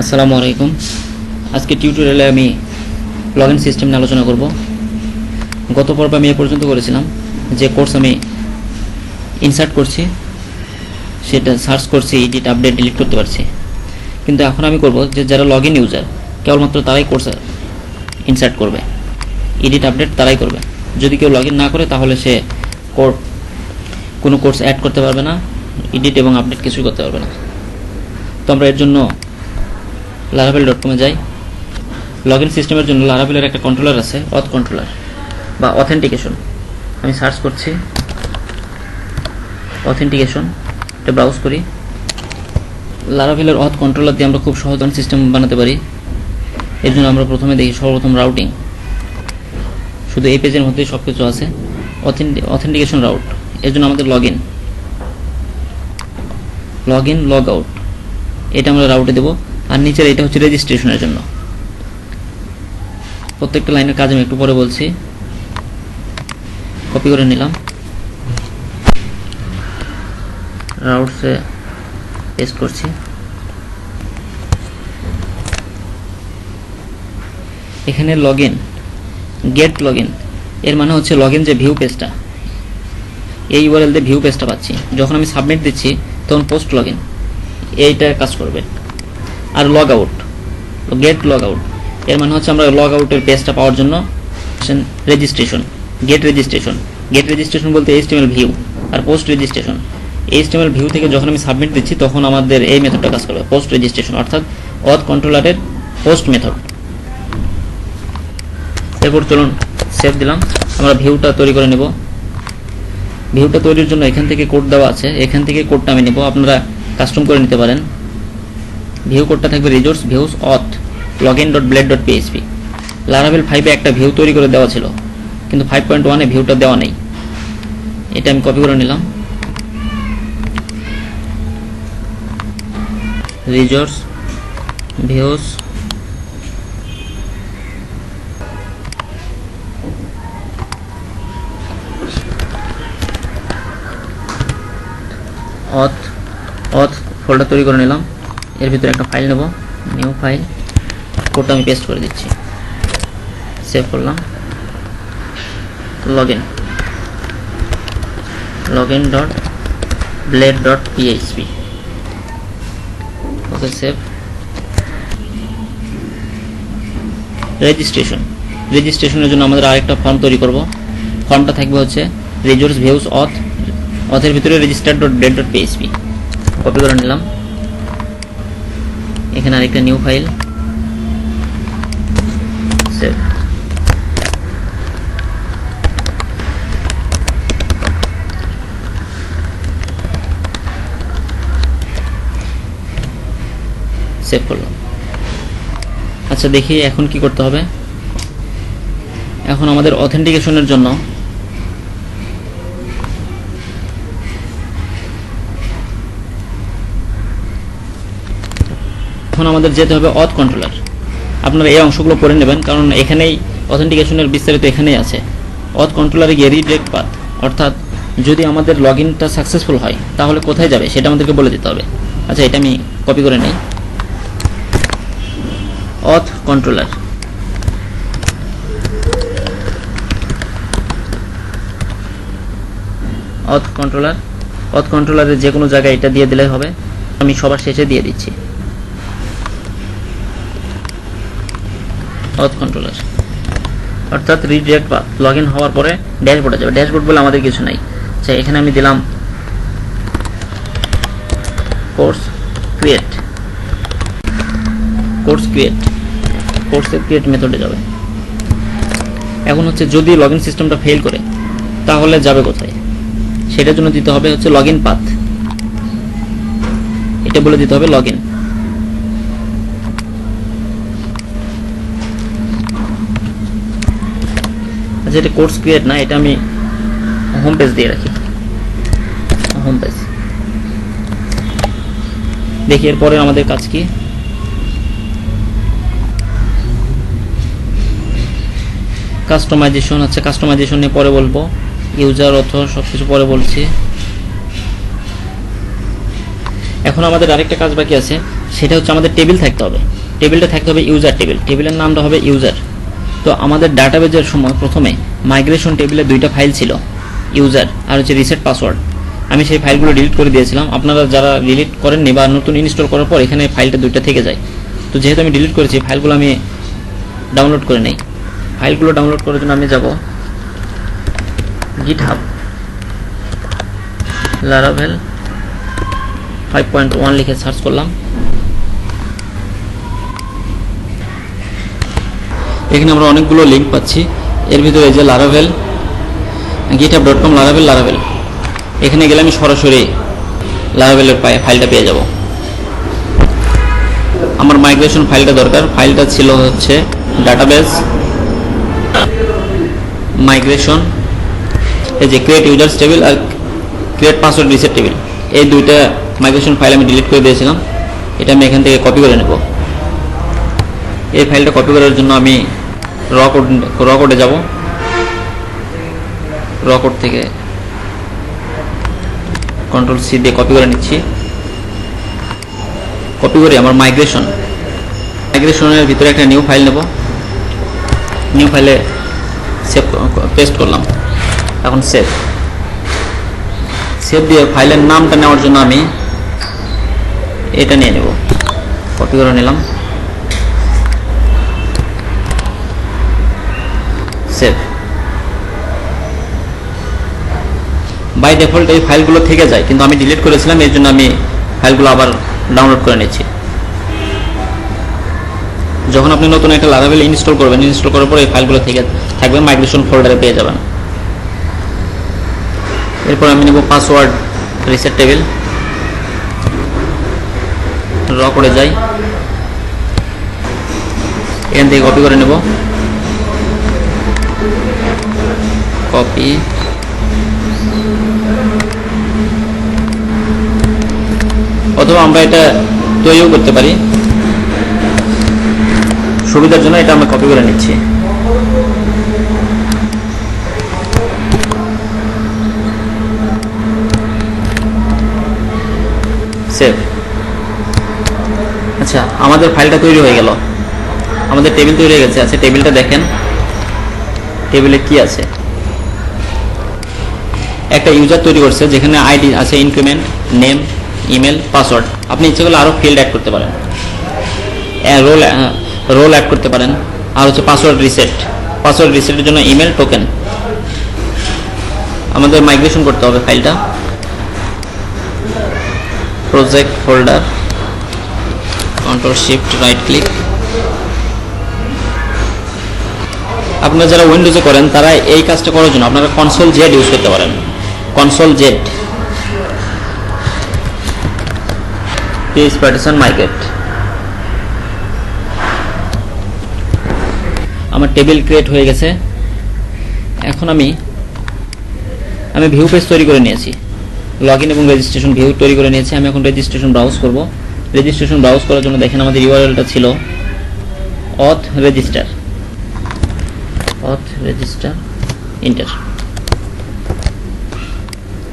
আসসালামু আলাইকুম। আজকে টিউটোরিয়ালে আমি লগ ইন সিস্টেম নিয়ে আলোচনা করব। গত পর্বে আমি এ পর্যন্ত করেছিলাম যে কোর্স আমি ইনসার্ট করছি, সেটা সার্চ করছি এডিট আপডেট ডিলিট করতে পারছি। কিন্তু এখন আমি করব যে যারা লগ ইন ইউজার কেবলমাত্র তারাই কোর্স ইনসার্ট করবে। এডিট আপডেট তারাই করবে। যদি কেউ লগ না করে, তাহলে সে কোর কোনো কোর্স অ্যাড করতে পারবে না এডিট এবং আপডেট কিছুই করতে পারবে না। তো আমরা এর জন্য লারাভেল ডট কমে যাই। লগ ইন সিস্টেমের জন্য লারাভেলের একটা কন্ট্রোলার আছে অথ কন্ট্রোলার বা অথেন্টিকেশন আমি সার্চ করছি। অথেন্টিকেশন এটা ব্রাউজ করি। লারাভেলের অথ কন্ট্রোলার দিয়ে আমরা খুব সহজ সিস্টেম বানাতে পারি। এর জন্য আমরা প্রথমে দেখি সর্বপ্রথম রাউটিং শুধু এই পেজের মধ্যেই সব কিছু আছে অথেন্টিকেশন রাউট এর জন্য আমাদের log in log in log out এটা আমরা রাউটে দেবো। আর নিচের এটা হচ্ছে রেজিস্ট্রেশনের জন্য। প্রত্যেকটা লাইনের কাজ আমি একটু পরে বলছি। কপি করে নিলাম। রাউটসে পেস্ট করছি। এখানে log in get log in এর মানে হচ্ছে লগ ইন যে ভিউ পেজটা এই ইউআরএল দিয়ে ভিউ পেজটা পাচ্ছি। যখন আমি সাবমিট দিচ্ছি, তখন পোস্ট লগ ইন এইটা কাজ করবে। আর log out get log out এর মানে হচ্ছে আমরা লগ আউটের পেজটা পাওয়ার জন্য registration get registration get registration বলতে এইচটিএমএল ভিউ আর পোস্ট রেজিস্ট্রেশন এইচটিএমএল ভিউ থেকে যখন আমি সাবমিট দিচ্ছি, তখন আমাদের এই মেথডটা কাজ করবে পোস্ট রেজিস্ট্রেশন অর্থাৎ অথ কন্ট্রোলারের পোস্ট মেথড এরপর চলুন সেভ দিলাম, আমরা ভিউটা তৈরি করে নেব। ভিউটা তৈরির জন্য এখান থেকে কোড দেওয়া আছে, এখান থেকে কোডটা আমি নেব, আপনারা কাস্টম করে নিতে পারেন। ভিউ কোডটা থাকবে resource views auth log in dot blade dot PHP Laravel ফাইভে একটা ভিউ তৈরি করে দেওয়া ছিল, কিন্তু ফাইভ পয়েন্ট ওয়ানে ভিউটা দেওয়া নেই। এটা আমি কপি করে নিলাম। রিজোর্স ভিউস অথ অথ ফোল্ডার তৈরি করে নিলাম। এর ভিতরে একটা ফাইল নেব নিউ ফাইল কোডটা আমি পেস্ট করে দিচ্ছি। সেভ করলাম। Log in log in dot blade dot PHP okay save registration রেজিস্ট্রেশনের জন্য আমাদের আরেকটা ফর্ম তৈরি করব। ফর্মটা থাকবে হচ্ছে রিজোর্স ভিউস অথ অথের ভিতরে register dot blade dot PHP copy করে নিলাম। এখানে আরেকটা নিউ ফাইল সেভ সেভ করলাম। আচ্ছা দেখি এখন কি করতে হবে। এখন আমাদের অথেন্টিকেশনের জন্য এখন আমাদের যেতে হবে অথ কন্ট্রোলার আপনারা এই অংশগুলো পড়ে নেবেন, কারণ এখানেই অথেন্টিকেশনের বিস্তারিত এখানেই আছে। অথ কন্ট্রোলারে গিয়ে রিডাইরেক্ট পাথ অর্থাৎ যদি আমাদের লগ ইনটা সাকসেসফুল হয়, তাহলে কোথায় যাবে সেটা আমাদেরকে বলে দিতে হবে। আচ্ছা এটা আমি কপি করে নিই। অথ কন্ট্রোলার অথ কন্ট্রোলার অথ কন্ট্রোলারের যে কোনো জায়গায় এটা দিয়ে দিলে হবে। আমি সবার শেষে দিয়ে দিচ্ছি। অথ কন্ট্রোলার অর্থাৎ রিডিরেক্ট পাথ লগ ইন হওয়ার পরে ড্যাশবোর্ডে যাবে। ড্যাশবোর্ড বলে আমাদের কিছু নাই। আচ্ছা এখানে আমি দিলাম কোর্স ক্রিয়েট কোর্স ক্রিয়েট কোর্সের ক্রিয়েট মেথডে যাবে। এখন হচ্ছে যদি লগ ইন সিস্টেমটা ফেল করে, তাহলে যাবে কোথায়? সেটার জন্য দিতে হবে হচ্ছে লগ ইন পাথ এটা বলে দিতে হবে লগ ইন আচ্ছা এটা কোর্স ক্রিয়েট না, এটা আমি হোম পেজ দিয়ে রাখি। হোম পেজ দেখি এরপরে আমাদের কাজ কি। কাস্টমাইজেশন আচ্ছা কাস্টমাইজেশন নিয়ে পরে বলব। ইউজার অথর সব কিছু পরে বলছি। এখন আমাদের আরেকটা কাজ বাকি আছে, সেটা হচ্ছে আমাদের টেবিল থাকতে হবে। টেবিলটা থাকতে হবে ইউজার টেবিল টেবিলের নামটা হবে ইউজার তো আমাদের ডাটাবেজের সময় প্রথমে মাইগ্রেশন টেবিলে দুইটা ফাইল ছিল ইউজার আর হচ্ছে রিসেট পাসওয়ার্ড আমি সেই ফাইলগুলো ডিলিট করে দিয়েছিলাম। আপনারা যারা ডিলিট করেননি বা নতুন ইনস্টল করার পর এখানে ফাইলটা দুইটা থেকে যায়। তো যেহেতু আমি ডিলিট করেছি ফাইলগুলো আমি ডাউনলোড করে নেই। ফাইলগুলো ডাউনলোড করার জন্য আমি যাব GitHub Laravel five point one লিখে সার্চ করলাম। এখানে আমরা অনেকগুলো লিঙ্ক পাচ্ছি। এর ভিতরে যে Laravel GitHub dot com Laravel Laravel এখানে গেলে আমি সরাসরি লারাভেলের ফাইলটা পেয়ে যাব। আমার মাইগ্রেশন ফাইলটা দরকার। ফাইলটা ছিল হচ্ছে ডাটাবেস মাইগ্রেশন এই যে ক্রিয়েট ইউজার্স টেবিল আর ক্রিয়েট পাসওয়ার্ড রিসেট টেবিল এই দুইটা মাইগ্রেশন ফাইল আমি ডিলিট করে দিয়েছিলাম। এটা আমি এখান থেকে কপি করে নেব। এই ফাইলটা কপি করার জন্য আমি র কোড র কোডে যাব। র কোড থেকে কন্ট্রোল সি দিয়ে কপি করে নিচ্ছি। কপি করে আমার মাইগ্রেশন মাইগ্রেশনের ভিতরে একটা নিউ ফাইল নেব। নিউ ফাইলে সেভ পেস্ট করলাম। এখন সেভ সেভ দিয়ে ফাইলের নামটা নেওয়ার জন্য আমি এটা নিয়ে নেব। কপি করে নিলাম। সেভ বাই ডিফল্ট এই ফাইলগুলো থেকে যায়, কিন্তু আমি ডিলিট করেছিলাম, এর জন্য আমি ফাইলগুলো আবার ডাউনলোড করে নিচ্ছি। যখন আপনি নতুন একটা লারাভেল ইনস্টল করবেন ইনস্টল করার পর এই ফাইলগুলো থেকে থাকবে মাইগ্রেশন ফোল্ডারে পেয়ে যাবেন। এরপর আমি নেব পাসওয়ার্ড রিসেট টেবিল র করে যাই। এখান থেকে কপি করে নেব। কপি। অথবা আমরা এটা তৈরিও করতে পারি। সুবিধার জন্য এটা আমরা কপি করে নিচ্ছি। সেভ আচ্ছা আমাদের ফাইলটা তৈরি হয়ে গেল। আমাদের টেবিল তৈরি হয়ে গেছে। আচ্ছা টেবিলটা দেখেন। টেবিলে কি আছে? একটা ইউজার তৈরি করছে, যেখানে আইডি আছে ইনক্রিমেন্ট নেম ইমেল পাসওয়ার্ড আপনি ইচ্ছে করলে আরও ফিল্ড অ্যাড করতে পারেন। রোল রোল অ্যাড করতে পারেন। আর হচ্ছে পাসওয়ার্ড রিসেট পাসওয়ার্ড রিসেটের জন্য ইমেল টোকেন আমাদের মাইগ্রেশন করতে হবে ফাইলটা project folder control shift right click আপনারা যারা উইন্ডোজে করেন, তারা এই কাজটা করার জন্য আপনারা কনসোল জেড ইউজ করতে পারেন। Console Z page partition migrate আমার টেবিল ক্রিয়েট হয়ে গেছে। এখন আমি আমি ভিউ পেজ তৈরি করে নিয়েছি। লগ ইন এবং রেজিস্ট্রেশন ভিউ তৈরি করে নিয়েছি। আমি এখন রেজিস্ট্রেশন ব্রাউজ করব। রেজিস্ট্রেশন ব্রাউজ করার জন্য দেখেন আমাদের ইউআরএলটা ছিল অথ রেজিস্টার অথ রেজিস্টার ইন্টার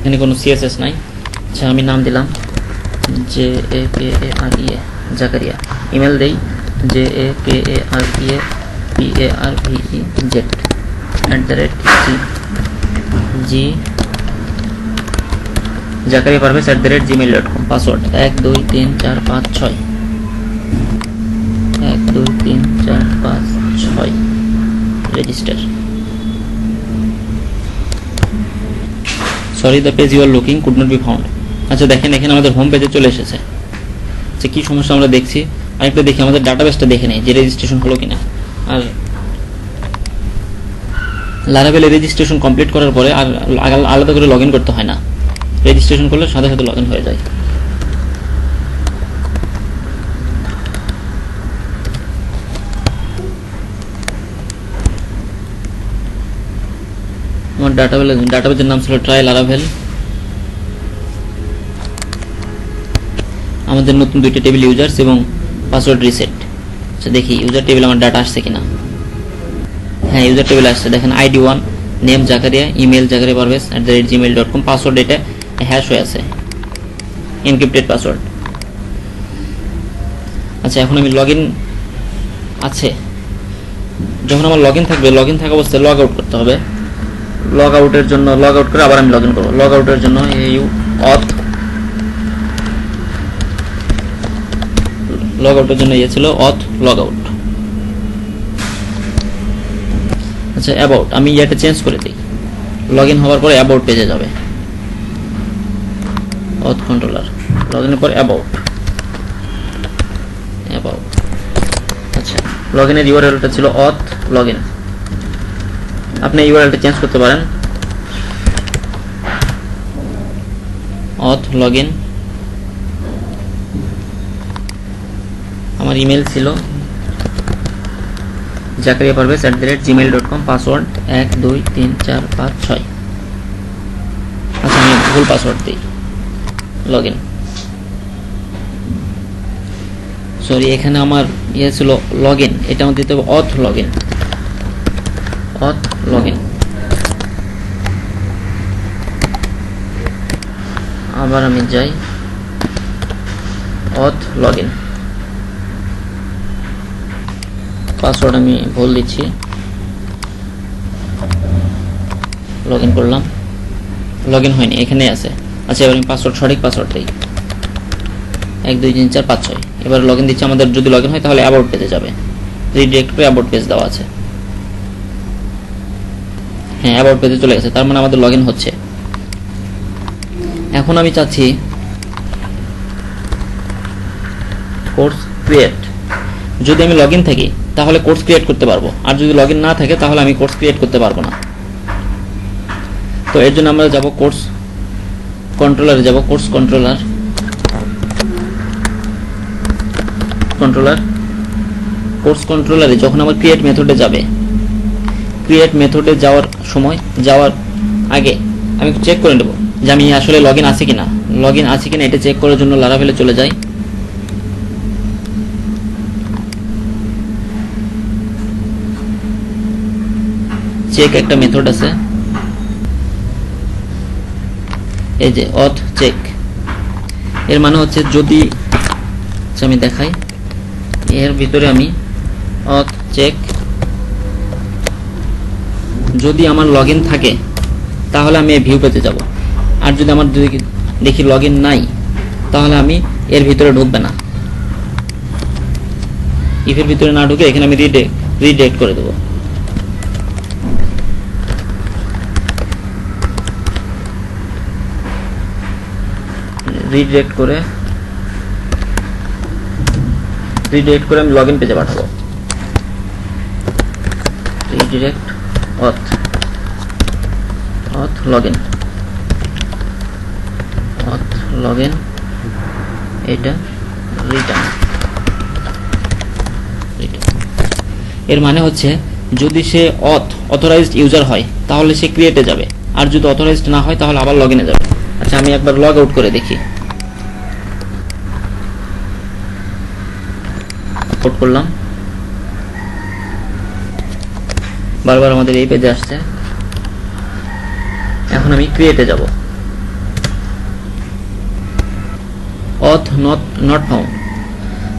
এখানে কোনো সিএসএস নাই। আচ্ছা আমি নাম দিলাম। J A K A R I A, Zakaria. Email দেই। J A K A R I A, P A R V E Z at the rate G G Zakaria Parvez at the rate Gmail dot com password এক, দুই, তিন, চার, পাঁচ, ছয়। এক, দুই, তিন, চার, পাঁচ, ছয় register sorry the page you are looking could not be found আচ্ছা দেখেন, এখানে আমাদের হোম পেজে চলে এসেছে। আচ্ছা কী সমস্যা আমরা দেখছি? আরেকটা দেখি, আমাদের ডাটাবেসটা দেখে নেই, যে রেজিস্ট্রেশন হলো কিনা। আর লারাবেলে রেজিস্ট্রেশন কমপ্লিট করার পরে আর আলাদা- করে লগ করতে হয় না। রেজিস্ট্রেশন করলে সাথে সাথে লগ হয়ে যায়। আমার ডাটাবেল ডাটাবেজের নাম ছিল ট্রাই লারাভেল আমাদের নতুন দুইটা টেবিল ইউজার্স এবং পাসওয়ার্ড রিসেট আচ্ছা দেখি ইউজার টেবিল আমার ডাটা আসছে কিনা। হ্যাঁ ইউজার টেবিল আসছে। দেখেন ID one name Zakaria email Zakaria Parvez at the rate Gmail dot com password এটা হ্যাশ হয়ে আছে। এনক্রিপ্টেড পাসওয়ার্ড আচ্ছা এখন আমি লগ ইন আছে। যখন আমার লগ ইন থাকবে লগ ইন থাকা অবস্থায় লগ আউট করতে হবে। লগ আউটের জন্য লগ আউট করে আবার আমি লগ ইন করব লগ আউটের জন্য ইউ অথ লগ আউটের জন্য ইয়ে ছিল অথ লগ আউট আচ্ছা অ্যাবাউট আমি ইয়েটা চেঞ্জ করে দিই। লগ ইন হওয়ার পরে অ্যাবাউট পেজে যাবে। অথ কন্ট্রোলার লগ ইনের পর অ্যাবাউট অ্যাবাউট আচ্ছা লগ ইনের ইউআরএলটা ছিল অথ লগ ইন আপনি ইউআরএলটা চেঞ্জ করতে পারেন। অথ লগ ইন আমার ইমেল ছিল। Zakaria Parvez at the rate Gmail dot com password এক, দুই, তিন, চার, পাঁচ, ছয়। আচ্ছা আমি ভুল পাসওয়ার্ড দিই। লগ ইন সরি এখানে আমার ইয়ে ছিল লগ ইন এটা আমার দিতে হবে অথ লগ ইন লগ ইন আবার আমি যাই। লগ ইন পাসওয়ার্ড আমি ভুল দিচ্ছি। লগ ইন করলাম। লগ ইন হয়নি এখানে আছে। আচ্ছা এবার আমি পাসওয়ার্ড সঠিক পাসওয়ার্ড দিই। এক, দুই, তিন, চার, পাঁচ, ছয়। এবার লগ ইন দিচ্ছি আমাদের। যদি লগ ইন হয় তাহলে অ্যাবাউট পেজে যাবে। রিডিরেক্ট করে অ্যাবাউট পেজ দেওয়া আছে। হ্যাঁ অ্যাবাউট পেজে চলে গেছে। তার মানে আমাদের লগ হচ্ছে। এখন আমি চাচ্ছি কোর্স ক্রিয়েট যদি আমি লগ থাকি, তাহলে কোর্স ক্রিয়েট করতে পারব। আর যদি লগ না থাকে, তাহলে আমি কোর্স ক্রিয়েট করতে পারব না। তো এর জন্য আমরা যাব কোর্স কন্ট্রোলারে যাব। কোর্স কন্ট্রোলার কন্ট্রোলার কোর্স কন্ট্রোলারে যখন আমার ক্রিয়েট মেথডে যাবে ক্রিয়েট মেথডে যাওয়ার সময় যাওয়ার আগে আমি চেক করে নেব যে আমি আসলে লগ ইন আছে কিনা। লগ ইন আছে কিনা এটা চেক করার জন্য লারাভেলে চলে যাই। চেক একটা মেথড আছে। এই যে অথ চেক এর মানে হচ্ছে যদি আচ্ছা আমি দেখাই। এর ভিতরে আমি অথ চেক যদি আমার লগ থাকে, তাহলে আমি ভিউ পেতে যাব। আর যদি আমার যদি দেখি লগ নাই, তাহলে আমি এর ভিতরে ঢুকবে না। ইফের ভিতরে না ঢুকে, এখানে আমি রিডেক্ট রিডেক্ট করে দেবো। রিডিরেক্ট করে রিডিরেক্ট করে আমি লগ ইন পেজে পাঠাবো। Redirect log in auth log in এটা রিটার্ন এর মানে হচ্ছে, যদি সে অথ অথরাইজড ইউজার হয়, তাহলে সে ক্রিয়েটে যাবে। আর যদি অথরাইজড না হয়, তাহলে আবার লগ ইনে যাবে। আচ্ছা আমি একবার লগ আউট করে দেখি। আউট করলাম। বারবার আমাদের এই পেজে আসছে। এখন আমি ক্রিয়েটে যাব। অথ নট নট ফাউন্ড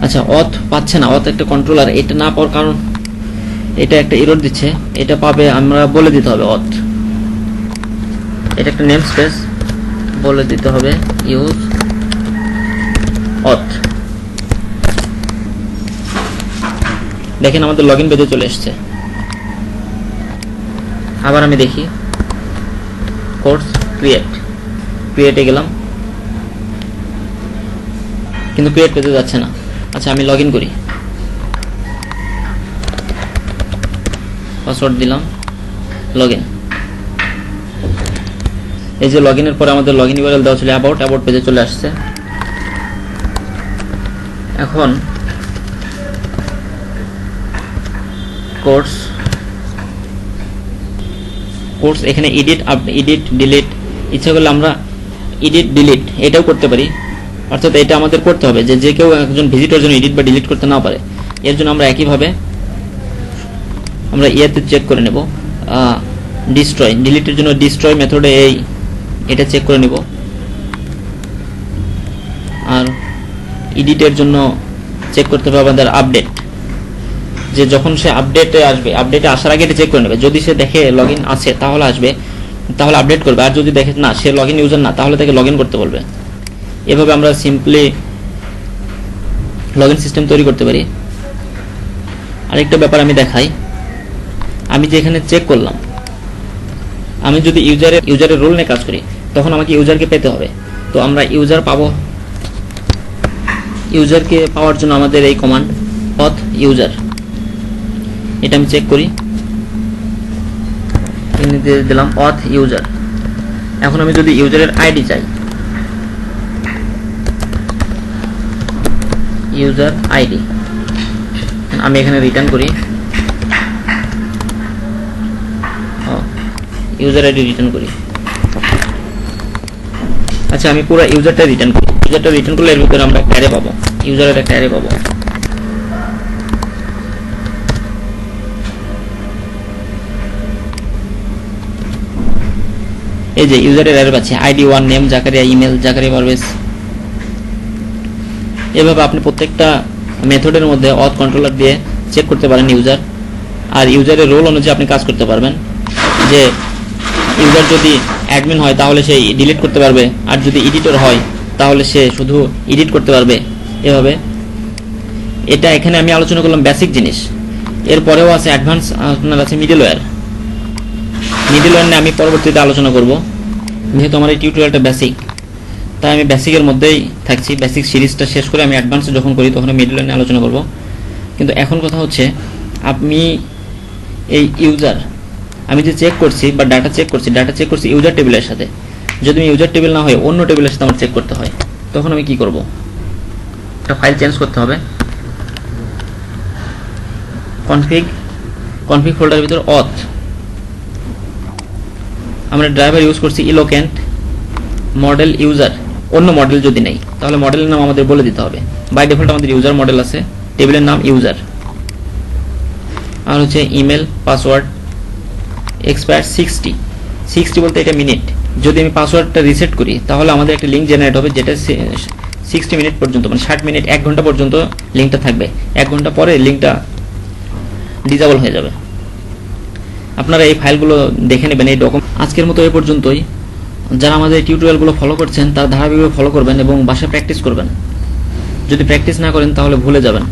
আচ্ছা অথ পাচ্ছে না অথ একটা কন্ট্রোলার এটা না পাওয়ার কারণ, এটা একটা এরর দিচ্ছে, এটা পাবে আমরা বলে দিতে হবে অথ এটা একটা নেম স্পেস বলে দিতে হবে ইউজ অথ দেখেন আমাদের লগ ইন পেজে চলে এসছে। আবার আমি দেখি। কোর্স ক্রিয়েট ক্রিয়েটে গেলাম। কিন্তু ক্রিয়েট পেতে যাচ্ছে না। আচ্ছা আমি লগ করি। পাসওয়ার্ড দিলাম। লগ এই যে লগ ইনের পরে আমাদের লগ ইন ইউআরএল দেওয়া ছিল অ্যাবাউট অ্যাবাউট পেজে চলে আসছে। এখন কোর্স কোর্স এখানে এডিট এডিট ডিলিট ইচ্ছা করলে আমরা এডিট ডিলিট এটাও করতে পারি। অর্থাৎ এটা আমাদের করতে হবে যে যে কেউ একজন ভিজিটর জন্য এডিট বা ডিলিট করতে না পারে। এর জন্য আমরা একইভাবে আমরা ইয়েতে চেক করে নেব। ডিস্ট্রয় ডিলিটের জন্য ডিস্ট্রয় মেথডে এই, এটা চেক করে নিব। আর এডিটের জন্য চেক করতে হবে আমাদের আপডেট যে যখন সে আপডেটে আসবে আপডেটে আসার আগে এটা চেক করে নেবে। যদি সে দেখে লগ আছে, তাহলে আসবে, তাহলে আপডেট করবে। আর যদি দেখে না, সে লগ ইউজার না, তাহলে তাকে লগ করতে বলবে। এভাবে আমরা সিম্পলি লগ সিস্টেম তৈরি করতে পারি। আরেকটা ব্যাপার আমি দেখাই। আমি যে এখানে চেক করলাম, আমি যদি ইউজারের ইউজারের রোল নিয়ে কাজ করি, তখন আমাকে ইউজারকে পেতে হবে। তো আমরা ইউজার পাবো। ইউজারকে পাওয়ার জন্য আমাদের এই কমান্ড পথ ইউজার এটা আমি চেক করি। দিয়ে দিলাম অথ ইউজার এখন আমি যদি ইউজারের আইডি চাই। ইউজার আইডি আমি এখানে রিটার্ন করি। ইউজার আইডি রিটার্ন করি। আচ্ছা আমি পুরো ইউজারটা রিটার্ন করি। ইউজারটা রিটার্ন করলে এর ভিতরে আমরা একটা অ্যারে পাবো। ইউজারের একটা অ্যারে পাবো। এই যে ইউজারের অ্যারে পাচ্ছি ID, one name, Zakaria, email, Zakaria Parvez এভাবে আপনি প্রত্যেকটা মেথডের মধ্যে অথ কন্ট্রোলার দিয়ে চেক করতে পারেন ইউজার। আর ইউজারের রোল অনুযায়ী আপনি কাজ করতে পারবেন। যে ইউজার যদি অ্যাডমিন হয়, তাহলে সে ডিলিট করতে পারবে। আর যদি এডিটর হয়, তাহলে সে শুধু এডিট করতে পারবে। এভাবে। এটা এখানে আমি আলোচনা করলাম বেসিক জিনিস। এরপরেও আছে অ্যাডভান্স আপনার আছে মিডল ওয়্যার মিডল নিয়ে আমি পরবর্তীতে আলোচনা করব। যেহেতু আমার এই টিউটোরিয়ালটা বেসিক তাই আমি বেসিকের মধ্যেই থাকছি। বেসিক সিরিজটা শেষ করে আমি অ্যাডভান্সে যখন করি তখন মিডল নিয়ে আলোচনা করব। কিন্তু এখন কথা হচ্ছে, আপনি এই ইউজার আমি যে চেক করছি বা ডাটা চেক করছি ডাটা চেক করছি ইউজার টেবিলের সাথে। যদি আমি ইউজার টেবিল না হয়ে অন্য টেবিলের সাথে আমার চেক করতে হয়, তখন আমি কি করব? একটা ফাইল চেঞ্জ করতে হবে। কনফিগ কনফিগ ফোল্ডারের ভিতর অথ আমরা ড্রাইভার ইউজ করছি ইলোকেন্ট মডেল ইউজার অন্য মডেল যদি নেই, তাহলে মডেলের নাম আমাদের বলে দিতে হবে। বাই ডিফল্ট আমাদের ইউজার মডেল আছে টেবিলের নাম ইউজার আর হচ্ছে email password expire sixty sixty বলতে এটা মিনিট যদি আমি পাসওয়ার্ডটা রিসেট করি, তাহলে আমাদের একটা লিঙ্ক জেনারেট হবে, যেটা সিক্সটি মিনিট পর্যন্ত মানে ষাট মিনিট এক ঘণ্টা পর্যন্ত লিঙ্কটা থাকবে। এক ঘণ্টা পরে লিঙ্কটা ডিজেবল হয়ে যাবে। আপনারা এই ফাইলগুলো দেখে নেবেন, এই ডকুমেন্ট আজকের মতো এ পর্যন্তই। যারা আমাদের টিউটোরিয়ালগুলো ফলো করছেন, তারা ধারাবাহিকভাবে ফলো করবেন এবং বাসায় প্র্যাকটিস করবেন। যদি প্র্যাকটিস না করেন, তাহলে ভুলে যাবেন।